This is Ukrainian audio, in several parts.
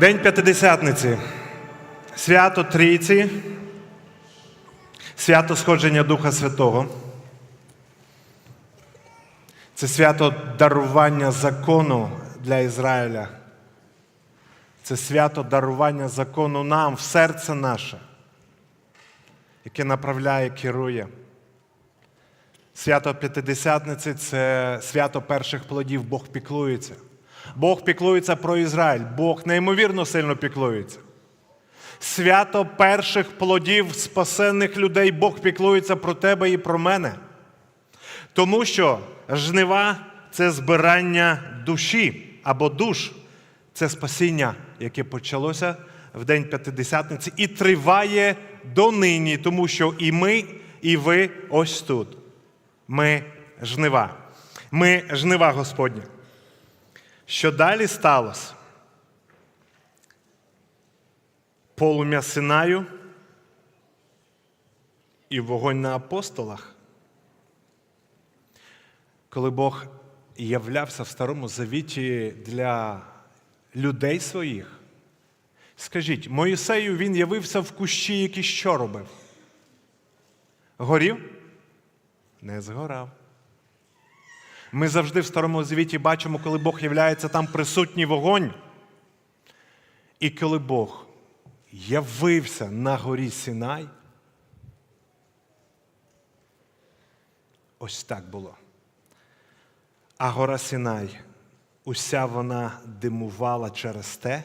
День П'ятидесятниці, свято Трійці, свято сходження Духа Святого. Це свято дарування закону для Ізраїля. Це свято дарування закону нам в серце наше, яке направляє, керує. Свято П'ятидесятниці це свято перших плодів. Бог піклується. Бог піклується про Ізраїль. Бог неймовірно сильно піклується. Свято перших плодів спасенних людей Бог піклується про тебе і про мене. Тому що жнива це збирання душі або душ. Це спасіння, яке почалося в День П'ятидесятниці і триває донині, тому що і ми, і ви ось тут. Ми жнива. Ми жнива Господня. Що далі сталося? Полум'я Синаю і вогонь на апостолах. Коли Бог являвся в Старому Завіті для людей своїх, скажіть, Моїсею він явився в кущі, який що робив? Горів? Не згорав. Ми завжди в Старому Завіті бачимо, коли Бог являється там присутній вогонь. І коли Бог явився на горі Сінай, ось так було. А гора Сінай, уся вона димувала через те,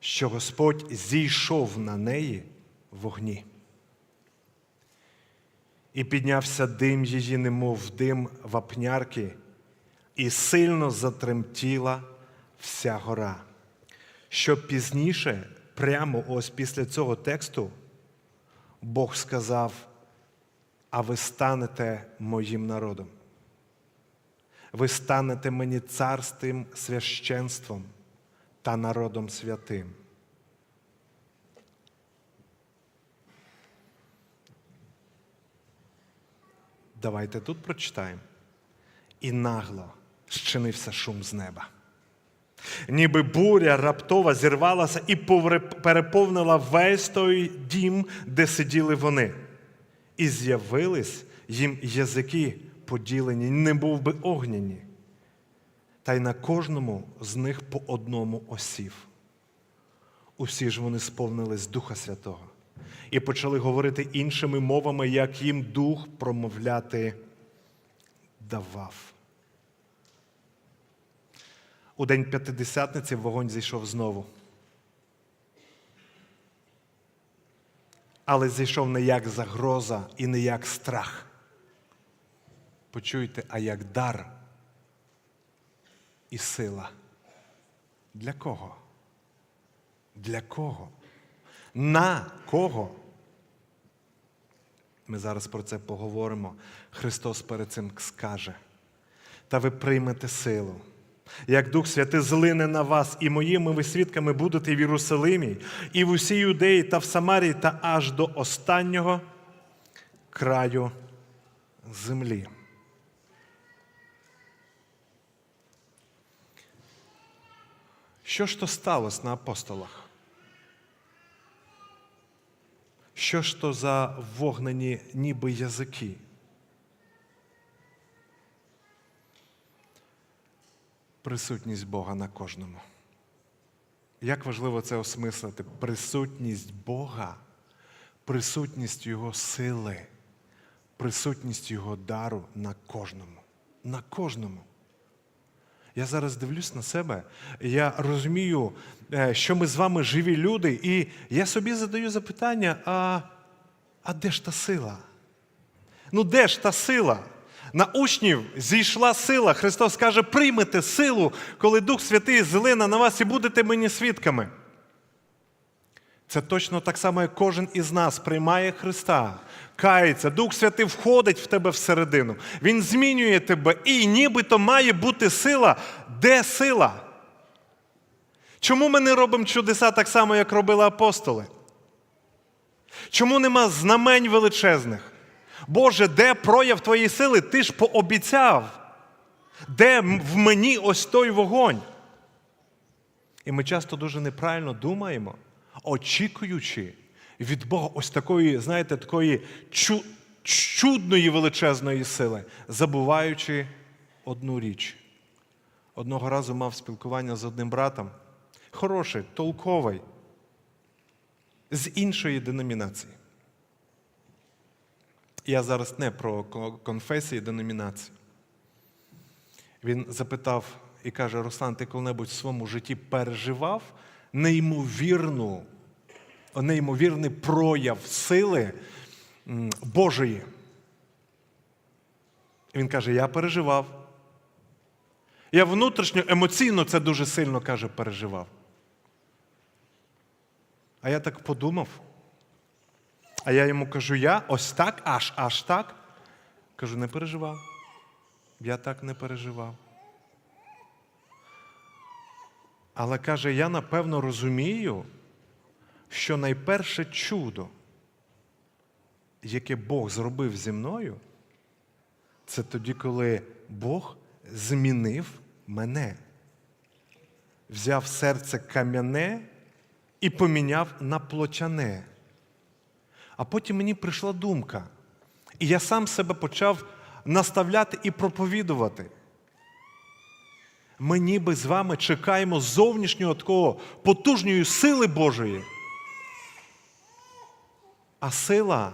що Господь зійшов на неї вогні. І піднявся дим її, немов дим вапнярки, і сильно затремтіла вся гора. Щоб пізніше, прямо ось після цього тексту, Бог сказав: а ви станете моїм народом. Ви станете мені царським священством та народом святим. Давайте тут прочитаємо. І нагло щинився шум з неба. Ніби буря раптово зірвалася і переповнила весь той дім, де сиділи вони. І з'явились їм язики поділені, не був би огняні. Та й на кожному з них по одному осів. Усі ж вони сповнились Духа Святого і почали говорити іншими мовами, як їм дух промовляти давав. У день п'ятидесятниці вогонь зійшов знову. Але зійшов не як загроза і не як страх. Почуйте, а як дар і сила. Для кого? Для кого? На кого? Ми зараз про це поговоримо. Христос перед цим скаже. Та ви приймете силу. Як Дух Святий злине на вас, і моїми ви свідками будете в Єрусалимі, і в усій Юдеї та в Самарії, та аж до останнього краю землі. Що ж то сталося на апостолах? Що ж то за вогнені ніби язики? Присутність Бога на кожному. Як важливо це осмислити? Присутність Бога, присутність Його сили, присутність Його дару на кожному. На кожному. Я зараз дивлюсь на себе, я розумію, е, що ми з вами живі люди, і я собі задаю запитання: а, а де ж та сила? Ну, де ж та сила? На учнів зійшла сила. Христос каже, приймете силу, коли Дух Святий зелена на вас і будете мені свідками. Це точно так само, як кожен із нас приймає Христа, кається, Дух Святий входить в тебе всередину. Він змінює тебе, і нібито має бути сила. Де сила? Чому ми не робимо чудеса так само, як робили апостоли? Чому нема знамень величезних? Боже, де прояв твоєї сили? Ти ж пообіцяв. Де в мені ось той вогонь? І ми часто дуже неправильно думаємо, очікуючи від Бога ось такої, знаєте, такої чу- чудної величезної сили, забуваючи одну річ. Одного разу мав спілкування з одним братом, хороший, толковий, з іншої деномінації. Я зараз не про конфесії, деномінації. Він запитав і каже: Руслан, ти коли-небудь в своєму житті переживав неймовірну, неймовірний прояв сили Божої? І Він каже: Я переживав. Я внутрішньо, емоційно це дуже сильно каже, переживав. А я так подумав. А я йому кажу: я ось так, аж аж так. Кажу, не переживав. Я так не переживав. Але каже, я напевно розумію, що найперше чудо, яке Бог зробив зі мною, це тоді, коли Бог змінив мене, взяв серце кам'яне і поміняв на плотяне. А потім мені прийшла думка, і я сам себе почав наставляти і проповідувати. Ми ніби з вами чекаємо зовнішнього такого потужної сили Божої. А сила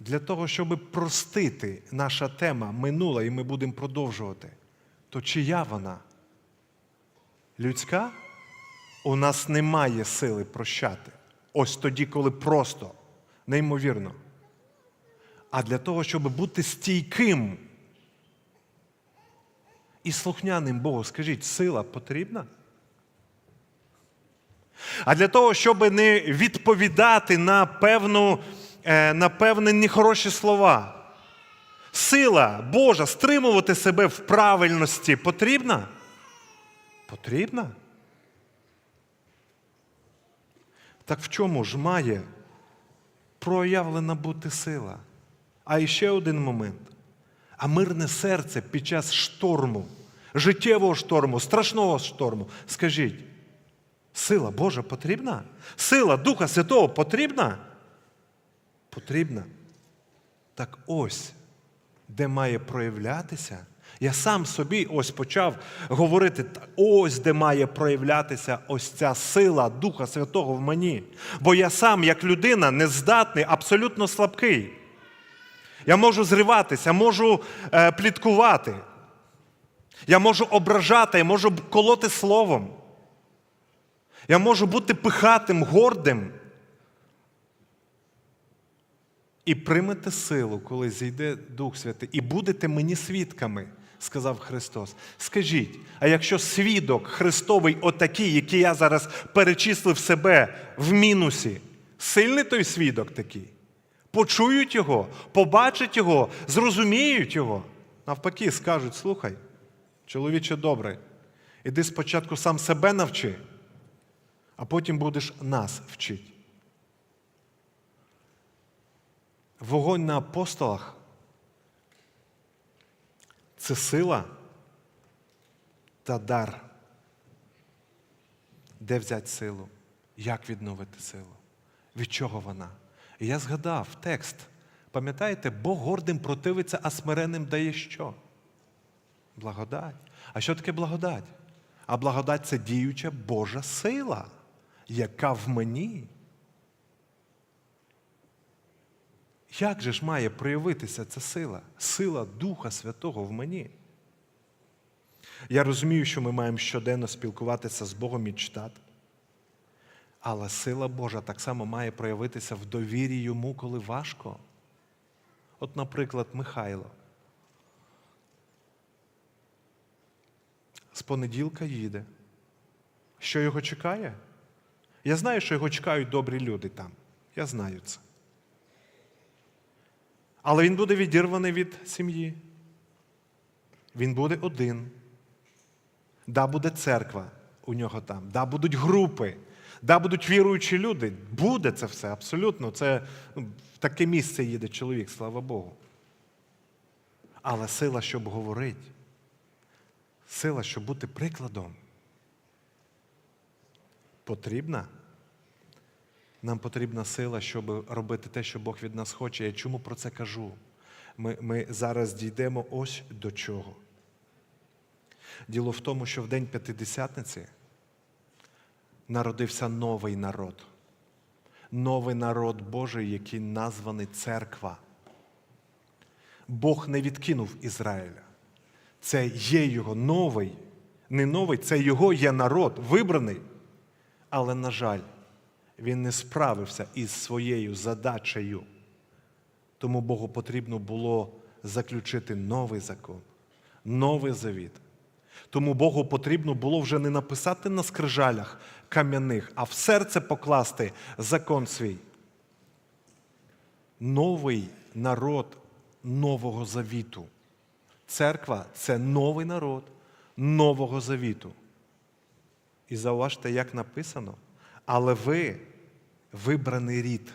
для того, щоб простити наша тема минула, і ми будемо продовжувати, то чия вона? Людська? У нас немає сили прощати. Ось тоді, коли просто, неймовірно. А для того, щоб бути стійким і слухняним Богу, скажіть, сила потрібна? А для того, щоб не відповідати на певну, е, на певні нехороші слова, сила Божа стримувати себе в правильності потрібна? Потрібна? Так в чому ж має проявлена бути сила? А іще один момент. А мирне серце під час шторму, життєвого шторму, страшного шторму. Скажіть, сила Божа потрібна? Сила Духа Святого потрібна? Потрібна. Так ось, де має проявлятися. Я сам собі ось почав говорити, ось де має проявлятися ось ця сила Духа Святого в мені. Бо я сам, як людина, нездатний, абсолютно слабкий. Я можу зриватися, можу е, пліткувати. Я можу ображати, я можу колоти словом. Я можу бути пихатим, гордим. І приймете силу, коли зійде Дух Святий, і будете мені свідками, сказав Христос. Скажіть, а якщо свідок Христовий отакий, який я зараз перечислив себе в мінусі, сильний той свідок такий? Почують його, побачать його, зрозуміють його. Навпаки, скажуть: слухай, чоловіче добрий, іди спочатку сам себе навчи, а потім будеш нас вчити. Вогонь на апостолах це сила та дар. Де взяти силу? Як відновити силу? Від чого вона? І я згадав текст. Пам'ятаєте, Бог гордим противиться, а смиренним дає що? Благодать. А що таке благодать? А благодать це діюча Божа сила, яка в мені. Як же ж має проявитися ця сила? Сила Духа Святого в мені. Я розумію, що ми маємо щоденно спілкуватися з Богом і читати. Але сила Божа так само має проявитися в довірі йому, коли важко. От, наприклад, Михайло. З понеділка їде. Що його чекає? Я знаю, що його чекають добрі люди там. Я знаю це. Але він буде відірваний від сім'ї. Він буде один. Да, буде церква у нього там, да, будуть групи, да, будуть віруючі люди. Буде це все абсолютно. Це ну, в таке місце їде чоловік, слава Богу. Але сила, щоб говорити, сила, щоб бути прикладом. потрібна. Нам потрібна сила, щоб робити те, що Бог від нас хоче. Я чому про це кажу? Ми, ми зараз дійдемо ось до чого. Діло в тому, що в день П'ятидесятниці народився новий народ. Новий народ Божий, який названий церква. Бог не відкинув Ізраїля. Це є його новий, не новий, це його є народ, вибраний. Але, на жаль, він не справився із своєю задачею. Тому Богу потрібно було заключити новий закон, новий завіт. Тому Богу потрібно було вже не написати на скрижалях кам'яних, а в серце покласти закон свій. Новий народ Нового Завіту. Церква це новий народ Нового Завіту. І зауважте, як написано, але ви вибраний рід,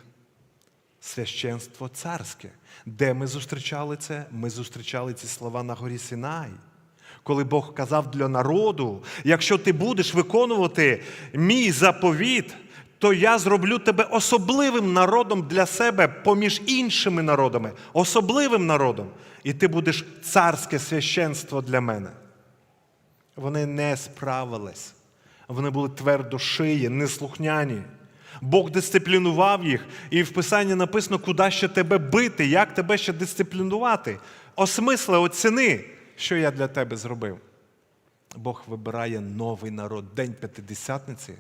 священство царське. Де ми зустрічали це? Ми зустрічали ці слова на горі Синай. Коли Бог казав для народу, якщо ти будеш виконувати мій заповіт, то я зроблю тебе особливим народом для себе поміж іншими народами, особливим народом, і ти будеш царське священство для мене. Вони не справились. Вони були твердошиї, неслухняні. Бог дисциплінував їх, і в Писанні написано, куди ще тебе бити, як тебе ще дисциплінувати. Осмисли, оціни, що я для тебе зробив. Бог вибирає новий народ. День П'ятидесятниці,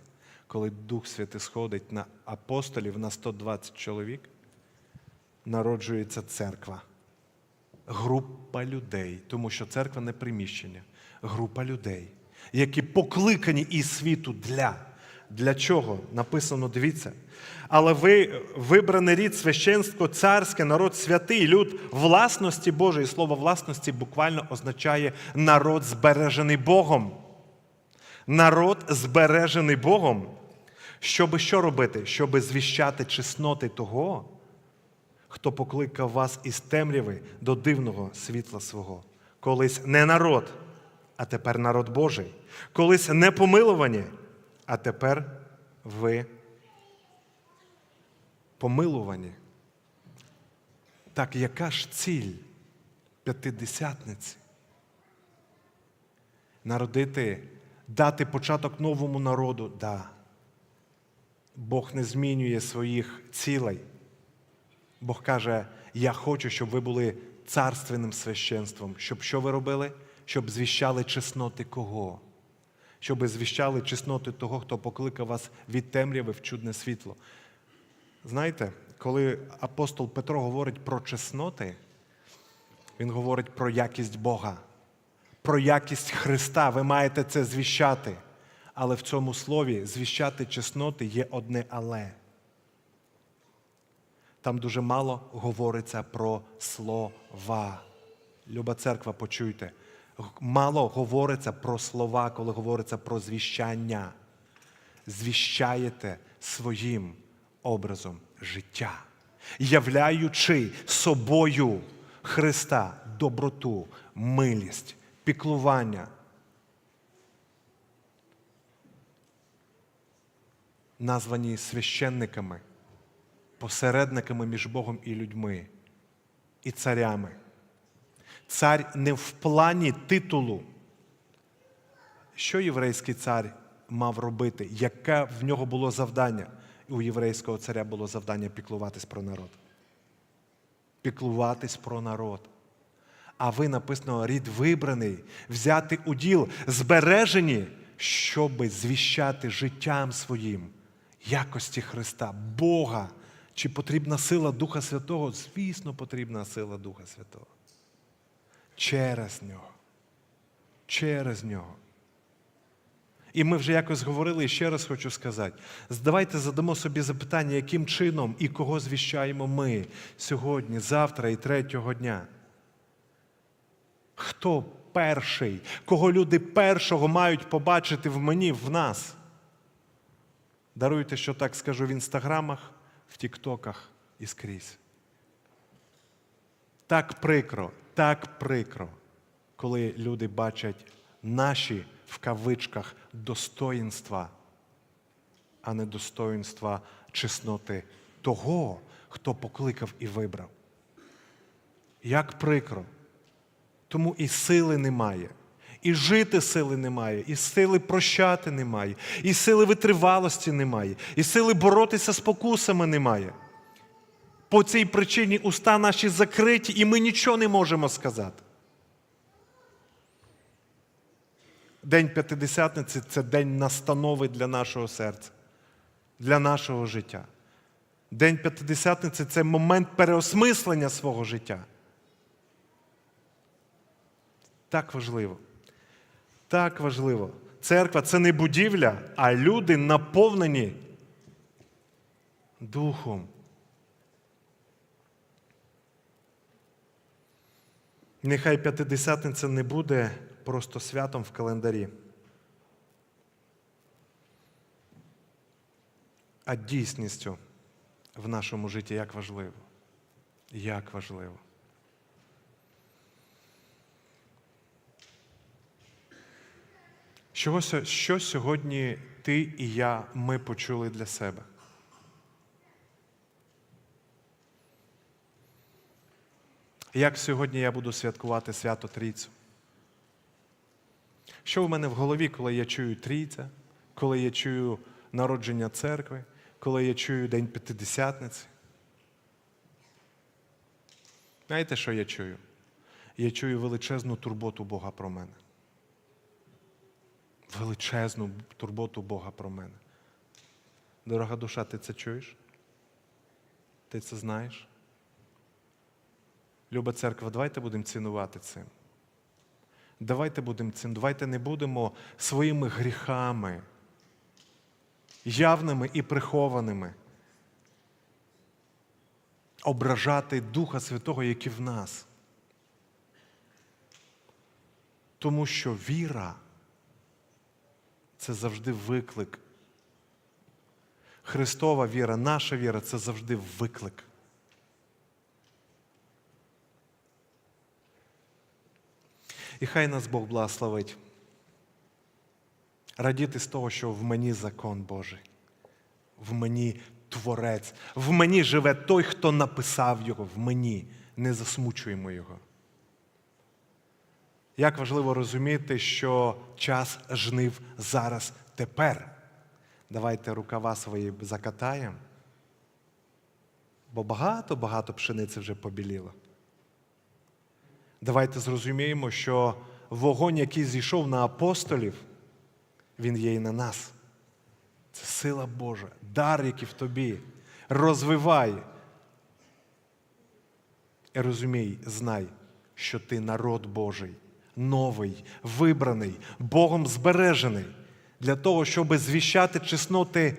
коли Дух Святий сходить на апостолів на 120 чоловік, народжується церква. Група людей, тому що церква не приміщення, група людей, які покликані із світу для. Для чого? Написано, дивіться. Але ви вибраний рід, священство, царське, народ святий, люд власності Божої. Слово власності буквально означає народ збережений Богом. Народ збережений Богом. Щоби що робити? Щоби звіщати чесноти того, хто покликав вас із темряви до дивного світла свого. Колись не народ, а тепер народ Божий. Колись не помилувані, а тепер ви помилувані. Так яка ж ціль п'ятидесятниці? Народити, дати початок новому народу, да. Бог не змінює своїх цілей. Бог каже: Я хочу, щоб ви були царственним священством. Щоб що ви робили? Щоб звіщали чесноти кого? Щоб звіщали чесноти того, хто покликав вас від темряви в чудне світло. Знаєте, коли апостол Петро говорить про чесноти, він говорить про якість Бога, про якість Христа. Ви маєте це звіщати. Але в цьому слові звіщати чесноти є одне але. Там дуже мало говориться про слова. Люба церква, почуйте. Мало говориться про слова, коли говориться про звіщання. Звіщаєте своїм образом життя, являючи собою Христа, доброту, милість, піклування. Названі священниками, посередниками між Богом і людьми, і царями. Цар не в плані титулу. Що єврейський цар мав робити? Яке в нього було завдання? У єврейського царя було завдання піклуватись про народ. Піклуватись про народ. А ви написано рід вибраний, взяти уділ, збережені, щоби звіщати життям своїм якості Христа, Бога. Чи потрібна сила Духа Святого? Звісно, потрібна сила Духа Святого. Через нього. Через нього. І ми вже якось говорили, і ще раз хочу сказати: давайте задамо собі запитання, яким чином і кого звіщаємо ми сьогодні, завтра і третього дня. Хто перший, кого люди першого мають побачити в мені, в нас? Даруйте, що так скажу в інстаграмах, в тіктоках і скрізь. Так прикро, так прикро, коли люди бачать наші в кавичках достоїнства а не достоїнства чесноти того, хто покликав і вибрав. Як прикро. Тому і сили немає, і жити сили немає, і сили прощати немає, і сили витривалості немає, і сили боротися з покусами немає. По цій причині уста наші закриті, і ми нічого не можемо сказати. День П'ятидесятниці це день настанови для нашого серця, для нашого життя. День П'ятидесятниці це момент переосмислення свого життя. Так важливо. Так важливо. Церква це не будівля, а люди наповнені духом. Нехай п'ятидесятниця не буде просто святом в календарі, а дійсністю в нашому житті як важливо. Як важливо. Що, сьогодні ти і я ми почули для себе? Як сьогодні я буду святкувати свято Трійцю? Що в мене в голові, коли я чую Трійця, коли я чую народження церкви, коли я чую День П'ятидесятниці? Знаєте, що я чую? Я чую величезну турботу Бога про мене. Величезну турботу Бога про мене. Дорога душа, ти це чуєш? Ти це знаєш? Люба церква, давайте будемо цінувати цим. Давайте будемо цим, давайте не будемо своїми гріхами, явними і прихованими, ображати Духа Святого, який в нас. Тому що віра це завжди виклик. Христова віра, наша віра це завжди виклик. І хай нас Бог благословить. Радіти з того, що в мені закон Божий, в мені Творець, в мені живе той, хто написав його, в мені. Не засмучуємо його. Як важливо розуміти, що час жнив зараз, тепер. Давайте рукава свої закатаємо, бо багато-багато пшениці вже побіліло. Давайте зрозуміємо, що вогонь, який зійшов на апостолів, він є і на нас. Це сила Божа, дар, який в тобі. Розвивай. І розумій, знай, що ти народ Божий, новий, вибраний, Богом збережений для того, щоб звіщати чесноти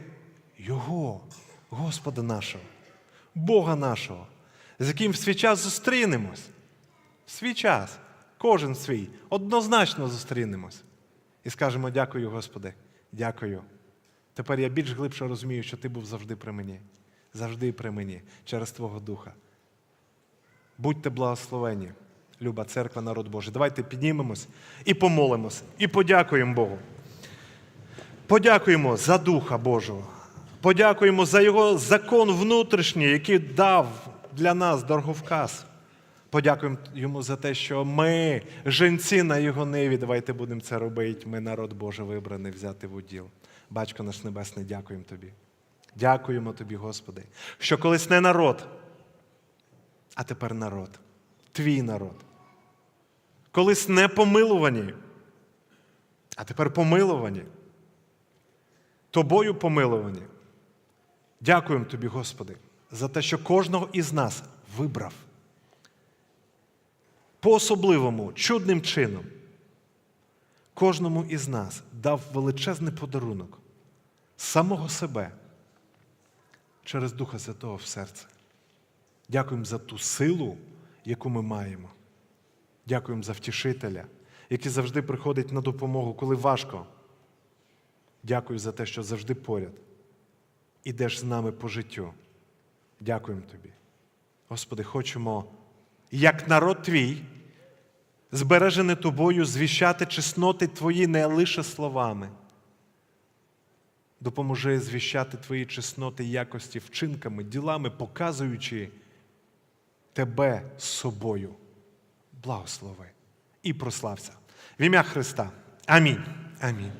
Його, Господа нашого, Бога нашого, з яким в свій час зустрінемось. Свій час, кожен свій, однозначно зустрінемось. І скажемо дякую, Господи, дякую. Тепер я більш глибше розумію, що Ти був завжди при мені, завжди при мені, через Твого Духа. Будьте благословені, люба церква, народ Божий. Давайте піднімемось і помолимось, і подякуємо Богу. Подякуємо за Духа Божого. Подякуємо за Його закон внутрішній, який дав для нас дороговказ. Подякуємо йому за те, що ми, женці на його ниві, давайте будемо це робити. Ми народ Божий вибраний взяти в уділ. Батько наш Небесний, дякуємо тобі. Дякуємо тобі, Господи, що колись не народ, а тепер народ, твій народ. Колись не помилувані, а тепер помилувані. Тобою помилувані. Дякуємо тобі, Господи, за те, що кожного із нас вибрав по-особливому, чудним чином, кожному із нас дав величезний подарунок самого себе через Духа Святого в серце. Дякуємо за ту силу, яку ми маємо. Дякуємо за втішителя, який завжди приходить на допомогу, коли важко. Дякую за те, що завжди поряд. Ідеш з нами по життю. Дякуємо тобі. Господи, хочемо як народ твій, збережений тобою, звіщати чесноти твої не лише словами, Допоможи звіщати Твої чесноти якості вчинками, ділами, показуючи Тебе з собою. Благослови і прослався. В ім'я Христа. Амінь. Амінь.